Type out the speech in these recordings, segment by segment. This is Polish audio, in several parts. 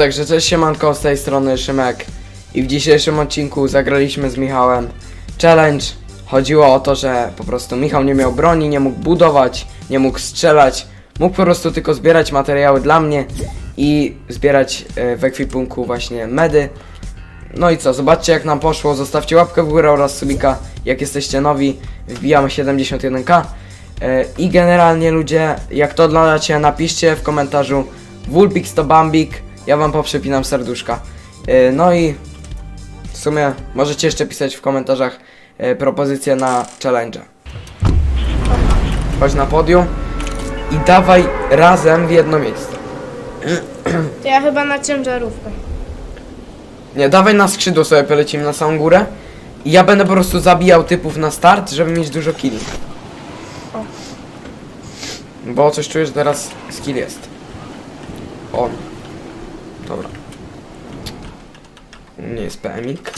Także cześć siemanko, z tej strony Szymek i w dzisiejszym odcinku zagraliśmy z Michałem challenge. Chodziło o to, że po prostu Michał nie miał broni, nie mógł budować, nie mógł strzelać, mógł po prostu tylko zbierać materiały dla mnie i zbierać e, w ekwipunku właśnie medy. No i co, zobaczcie jak nam poszło, zostawcie łapkę w górę oraz subika, jak jesteście nowi, wbijamy 71k. E, I generalnie ludzie, jak to oglądacie, napiszcie w komentarzu Wulpix to Bambik, ja wam poprzepinam serduszka. E, No i w sumie możecie jeszcze pisać w komentarzach e, propozycje na challenge. Chodź na podium i dawaj razem w jedno miejsce. To ja chyba na ciężarówkę. Nie, dawaj na skrzydło sobie polecimy na samą górę i ja będę po prostu zabijał typów na start, żeby mieć dużo killi. O. Bo coś czuję, że teraz skill jest. O. Dobra. Nie jest PMik.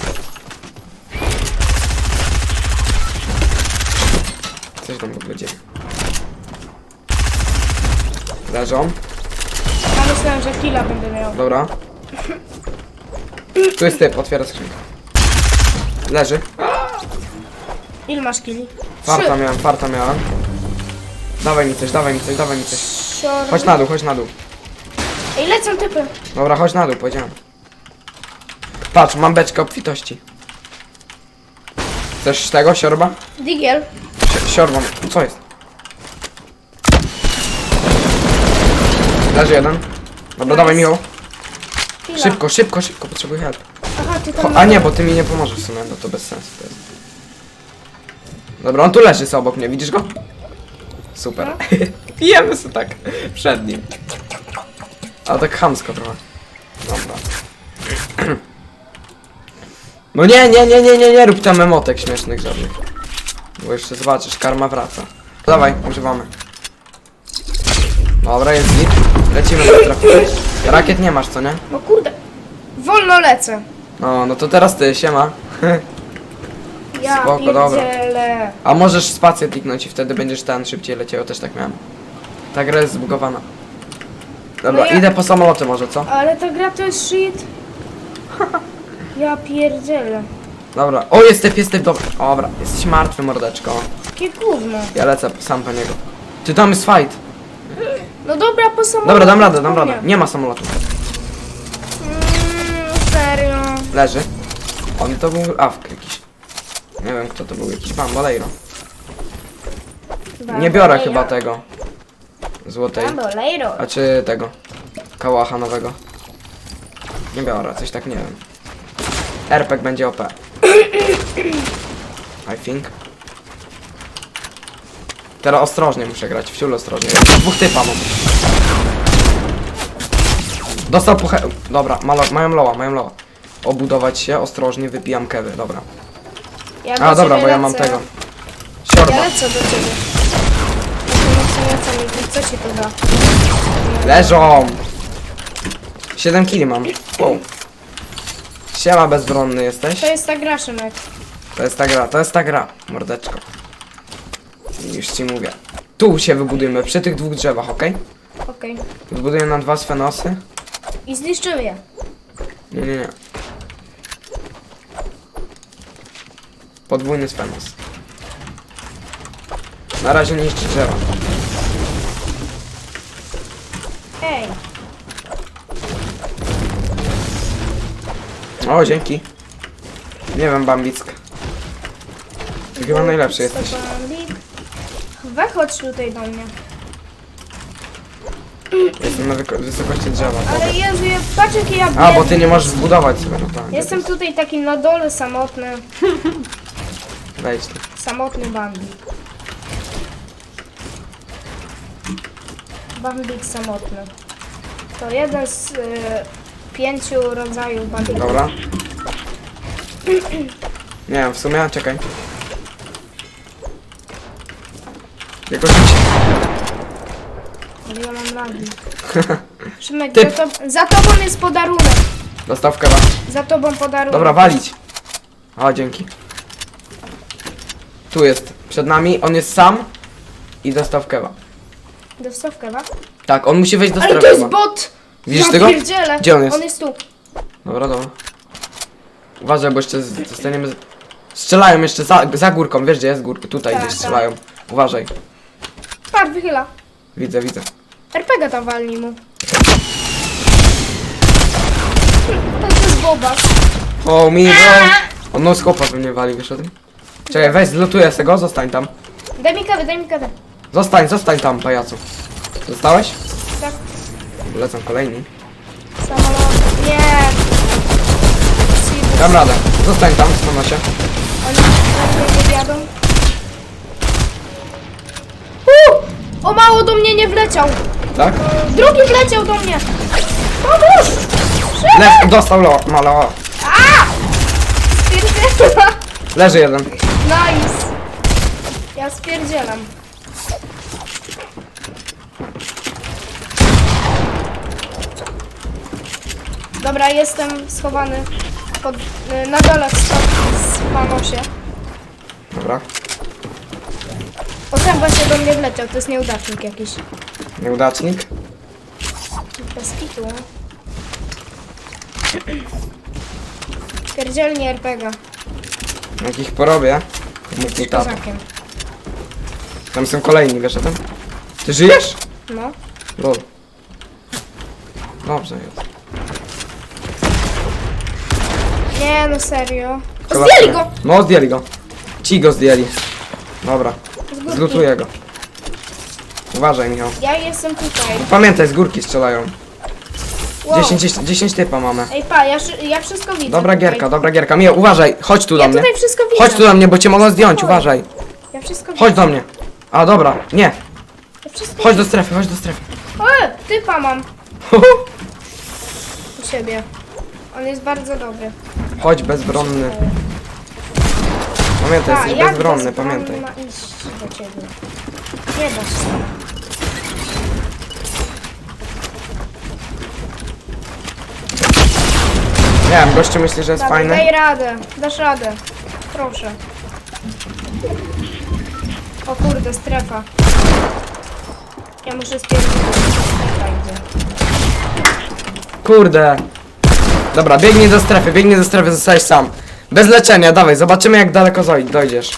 Coś tam w ogóle dzieje. Leżą. Ja myślałem, że killa będę miał. Dobra. Tu jest typ, otwiera skrzynkę. Leży. Ile masz killi? Farta miałem, farta miałem. Dawaj mi coś, dawaj mi coś, dawaj mi coś. Chodź na dół, chodź na dół. Ej, lecą typy. Dobra, chodź na dół, powiedziałem. Patrz, mam beczkę obfitości. Chcesz tego, siorba? Digiel. Si siorba, co jest? Leży jeden. Dobra, Nice. dawaj Michał. Killa. Szybko, szybko, szybko, potrzebuję help. Aha, ty Cho tam... a nie, bo ty mi nie pomożesz w sumie, no to bez sensu to jest. Dobra, on tu leży sobie obok mnie, widzisz go? Super. Pijemy sobie tak przed nim. Ale tak chamsko trochę. Dobra. No nie, nie, nie, nie, nie, nie rób tam emotek śmiesznych żadnych. Bo jeszcze zobaczysz, karma wraca. Dawaj, używamy. Dobra, jest git. Lecimy do trafić. Rakiet nie masz, co nie? No kurde. Wolno lecę. No, no to teraz ty, siema. Ja Spoko, dobra. pierdzielę. A możesz spację kliknąć i wtedy będziesz ten szybciej leciał, też tak miałem. Ta gra jest zbugowana. Dobra, No ja- idę po samoloty może, co? Ale ta gra to jest shit. Ja pierdzielę. Dobra, o jest typ, jest typ, dobra. Dobra, jesteś martwy mordeczko. Jakie gówno. Ja lecę sam po niego. Ty tam jest fight. No dobra, po samolocie. Dobra, dam radę, dam radę. Nie ma samolotu. Mm, serio. Leży. On to był awk jakiś. Nie wiem kto to był, jakiś bambolejro. Nie biorę chyba tego. Złotej. A czy tego? Kałacha nowego? Nie biorę, coś tak nie wiem. RPG będzie OP. I think. Teraz ostrożnie muszę grać, wciul ostrożnie. Dwóch typa mam. Dostał puchę... Dobra, malo... mają loła, mają loła. Obudować się, ostrożnie, wypijam kewy, dobra. Ja A dobra, bo ja mam tego. Siorba. Ja lecę do ciebie. Co ci to da? Leżą! 7 kili mam. Wow. Siema bezbronny jesteś. To jest ta gra, Szymek. To jest ta gra, to jest ta gra, mordeczko. Już ci mówię. Tu się wybudujemy, przy tych dwóch drzewach, ok? Okej. Zbuduję na dwa sfenosy. I zniszczyły je. Nie, nie, nie. Podwójny sfenos. Na razie niszczy drzewa. Ej. O, dzięki. Nie wiem, Bambick. Ty chyba najlepszy jesteś. Bambik. We chodź tutaj do mnie. Jestem na wyko- wysokości drzewa. Ale Jezu, ja, patrz jakie ja A, bo biedny. ty nie możesz zbudować sobie, no tak. Jestem tutaj taki na dole samotny. Wejdź tu. Samotny Bambik. Bambik samotny. To jeden z y, pięciu rodzajów Bambików. Dobra. Nie wiem, w sumie, czekaj. Jakoś... Ale ja mam lagi. Szymek, Typ. za, to, za tobą jest podarunek. Dostawkę was. Za tobą podarunek. Dobra, walić. O, dzięki. Tu jest, przed nami, on jest sam i dostał w kewa. Wa? Tak, on musi wejść do Ale to jest bot! Widzisz ja tego? pierdzielę. Gdzie on jest? On jest tu. Dobra, dobra. Uważaj, bo jeszcze z- zostaniemy... z- Strzelają jeszcze za, za górką, wiesz gdzie jest górka? Tutaj Tak, gdzieś tak. strzelają. Uważaj. Patrz, wychyla. Widzę, widzę. RPG tam walni mu. To jest boba. O, Miro! On no skopa pewnie wali, wiesz o tym? Czekaj, weź, zlutuję se go, zostań tam. Daj mi kawę, daj mi kawę. Zostań, zostań tam, pajacu. Zostałeś? Tak, Lecą kolejni. samolot. Nie. Dam radę. Zostań tam, stanę się. Oni nie jadą. O mało do mnie nie wleciał. Tak? Drugi wleciał do mnie. Pomóż! Le dostał lo, malo. Spierdzielam. Leży jeden. Nice. Ja spierdzielam. Dobra, jestem schowany pod, y, na dole w w panosie. Dobra. O ten właśnie do mnie wleciał, to jest nieudacznik jakiś. Nieudacznik. Bez kitu. Pierdzielnie RPG. Jak ich porobię, mów mi Z tata. kozakiem. Tam są kolejni, wiesz o tym? Ty żyjesz? No. Lol. Dobrze jest. Nie, no serio. O, Kolację. Zdjęli go! No, zdjęli go. Ci go zdjęli. Dobra, Z górki. zlutuję go. Uważaj, Michał. Ja jestem tutaj. Pamiętaj, z górki strzelają. Wow. 10, 10, 10 typa mamy. Ej, pa, ja, szy- ja wszystko widzę. Dobra tutaj. gierka, dobra gierka. Michał, uważaj, chodź tu Ja do mnie. tutaj wszystko widzę. Chodź tu do mnie, bo cię mogą zdjąć, uważaj. Ja wszystko Chodź do mnie. A, dobra, nie. Ja wszystko Chodź do strefy, chodź do strefy. O, typa mam u siebie. On jest bardzo dobry. Chodź, bezbronny. Pamiętaj, Tak, jesteś jak bezbronny, bezbronny pamiętaj. ma iść do ciebie? Nie da się. Nie wiem, gościu myśli, że jest Dawaj, fajny. Daj radę, dasz radę. Proszę. O kurde, strefa. Ja muszę idzie. Kurde. Dobra, biegnij do strefy, biegnij do strefy, zostajesz sam. Bez leczenia, dawaj, zobaczymy jak daleko zoj- dojdziesz.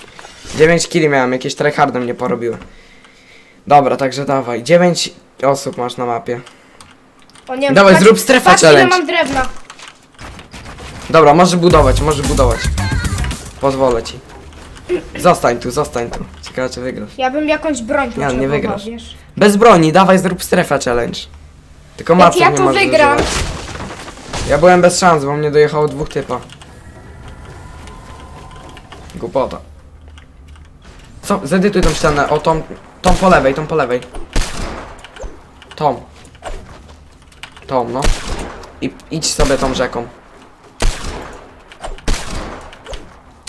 9 kili miałem, jakieś tryhardy mnie porobiły. Dobra, także dawaj. 9 osób masz na mapie. O nie, Dawaj, zrób strefę patrz, ile challenge. mam drewna. Dobra, może budować, może budować. Pozwolę ci. Zostań tu, zostań tu. Ciekawe czy wygrasz. Ja bym jakąś broń nie potrzebował, wygrasz. wiesz. Bez broni, dawaj zrób strefę challenge. Tylko Jak ja nie możesz wygram? używać. Ja byłem bez szans, bo mnie dojechało dwóch typa. Głupota. Co? Zedytuj tą ścianę, o tą, tą po lewej, tą po lewej. Tą. Tą, no. I idź sobie tą rzeką.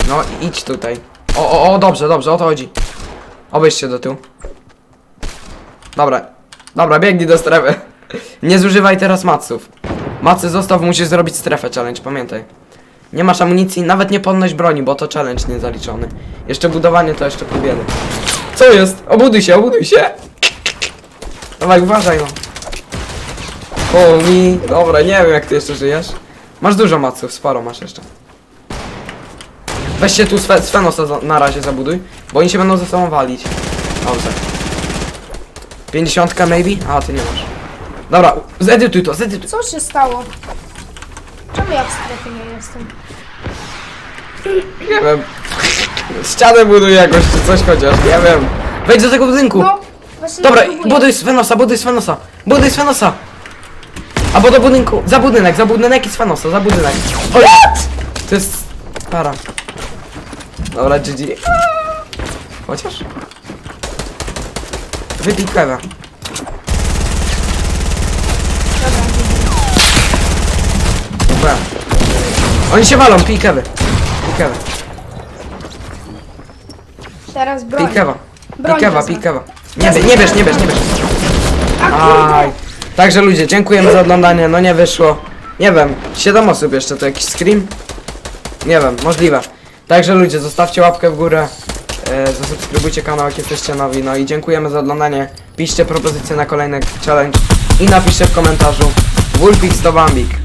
No, idź tutaj. O, o, o, dobrze, dobrze, o to chodzi. Obejść się do tyłu. Dobra, dobra, biegnij do strefy. Nie zużywaj teraz maców. Macy zostaw, musisz zrobić strefę challenge, pamiętaj. Nie masz amunicji, nawet nie podnoś broni, bo to challenge nie zaliczony. Jeszcze budowanie to jeszcze pół biedy. Co jest? Obuduj się, obuduj się! Dawaj, uważaj no. O mi, dobra, nie wiem jak ty jeszcze żyjesz. Masz dużo maców, sporo masz jeszcze. Weź się tu Swe Svenosa na razie zabuduj, bo oni się będą ze sobą walić. Dobrze. 50 maybe? A, ty nie masz. Dobra, zedytuj to, zedytuj. Co się stało? Czemu ja w strefie nie jestem? Nie wiem. Ścianę buduj jakoś, czy coś chociaż, nie wiem. Wejdź do tego budynku. No, właśnie Dobra, próbuję. buduj Svenosa, buduj Svenosa. Buduj Svenosa. Albo do budynku, za budynek, za budynek i Svenosa, za budynek. Oj, to jest para. Dobra, GG. Chociaż. Wypij kawa. Dobra, Dobra. Oni się walą, pij kawę. Pij kawę. teraz broń. Pij. Broń Pij wezmę. pij kawa. Nie, bie- nie bierz, nie bierz, nie bierz. A kurde! Aj. Także ludzie, dziękujemy za oglądanie, no nie wyszło. Nie wiem, 7 osób jeszcze, to jakiś scream? Nie wiem, możliwe. Także ludzie, zostawcie łapkę w górę, e, zasubskrybujcie kanał jak jesteście nowi, no i dziękujemy za oglądanie. Piszcie propozycje na kolejny challenge i napiszcie w komentarzu, Wulpix to Bambik.